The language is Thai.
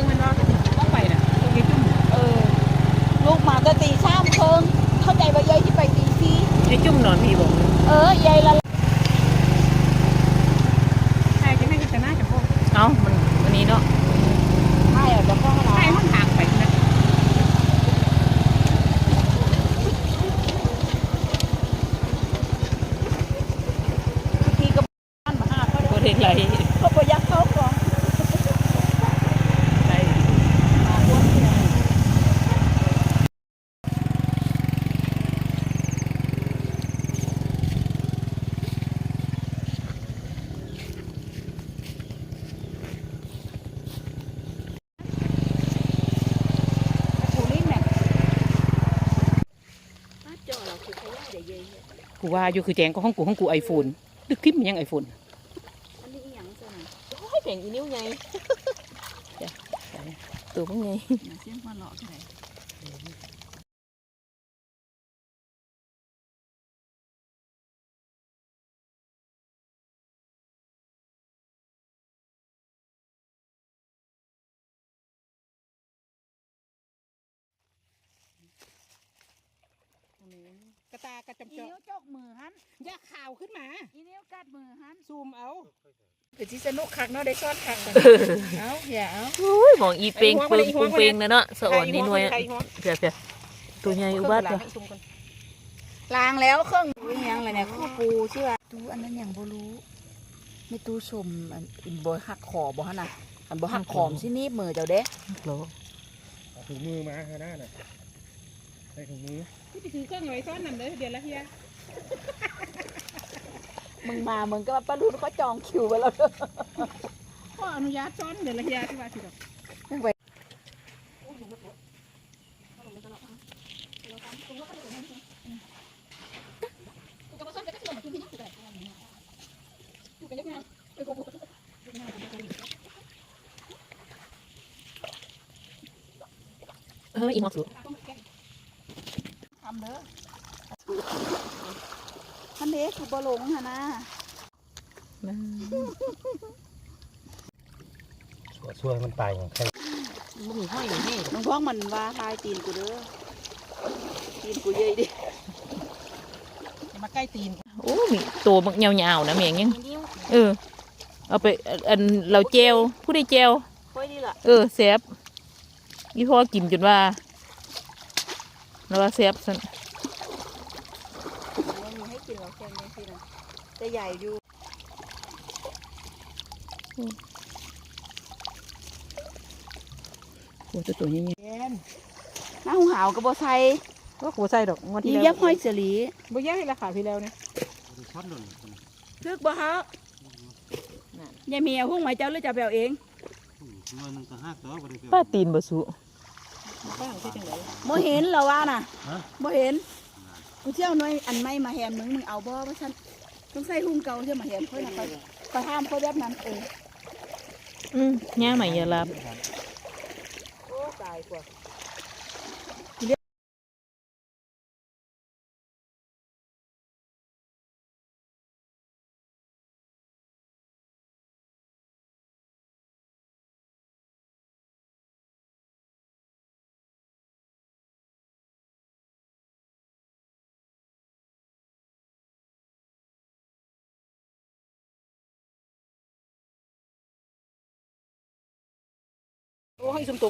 งมันต้องไปนะตรงนี้จุ่มเออ ลูกมาก็ตีสามเพิง เข้าใจว่ายายที่ไปตีสี่ยายจุ่มนอนพี่บอกเออยายละใช่จช่ใช่หน้าจะพวกเอ้ามันวันนี้เนาะใช่เอาจะวกเราใช่ห้างไปนะพี่ก็บ้านห้าเขาเลก็เด็กไหลเขาไปยักเขา กูว่าอยู่คือแจงก็ห้องกูห้องกูไอโฟนดึกคลิปมันยังไอโฟนอันนี้อีหยังซะน่ะโอ้ยแจงอีนิ้วไงตัวพวกไงน่ะเสียงหัวเราะเท่าไหร่ กระตากระจำอีเจาะนิ้วจกมือหันยาข่าวขึ้นมา อีนิ้วกัดมือหันซูมเอาเป็นที่สนุกคักเนาะได้ซ้อนคักกันเอาอย่าเอาโอ้ยมองอีเปงเปิงปุงเปงนะเนาะสะอ่อนนี่หน่วยไข่หัวเพียเพียตัวใหญ่อุบัติเลเลยซูมกันล้างแล้วเครื่องดูอีหยังเลยเนี่ยคู่ปูเชื่อตูอันนั้นยังบ่รู้ไม่ตู้ชมอันอันบ่หักคอบ่ฮะน่ะอันบ่หักคอมสิหนี่มือเจ้าเด้โหเอาถุงมือมาฮะหน้าน่ะใส่ถุงมือที่ไปถือเครื่องไว้ซ้อนนั่นเลยเดือนละเฮียมึงมามึงก็ว่าป้ารุ่นเขาจองคิวไว้แล้วเด้อก็อนุญาตซ้อนเดือนละเฮียที่ว่าสิดอกยังไปเอออีหมอกสุ ทำเด้อท่านเด้คือบ่หลงหั่นนะสวดช่วยมันตายอย่างใครมึงห้อยอยู่นี่น้องพ้องมันว่าทายตีนกูเด้อ ตีนกูเยยดิอย่ามาใกล้ตีน โอ้มีตัวมันยาวๆนะเมียงยังนิ้วเออ เอาไปอันเราเจลผู้ได้เจลค่อยดีล่ะเออแซบอีพ่อกินจนว่า แล้วว่าแซบสันมันมีให้กินหรอกแค่นี้สินะจะใหญ่อยู่โอ้ตัวตัวใหญ่เย็นน้าหูหาวก็บ่ใส่ก็หัวใส่ดอกงวดยีที่บแล้วยับห้อยเสลีบ่ยักให้ราคาพี่แล้วเนี่ยช็อตหล่นทึกบ่ฮะยายเมียหุ้งไหมเจ้าหรือจะไปเอาเองมือนึงก็ห้าตัวบ่ได้เกี่ยวป้าตีนบสุ บ้างที่จังไหนบ่เห็นเหรอว่าน่ะฮะ บ่เห็นกูเที่ยวหน่วยอันไม่มาแหมมึงมึงเอาบ่ว่าฉันต้องใส่หุ้มเก่าเที่ยวมาแหมค่อยน่ะไปไปห้ามค่อยแบบนั้นเอออืมย่าใหม่อยาลับโอ้ตายกว่า โอ้ให้สมตุ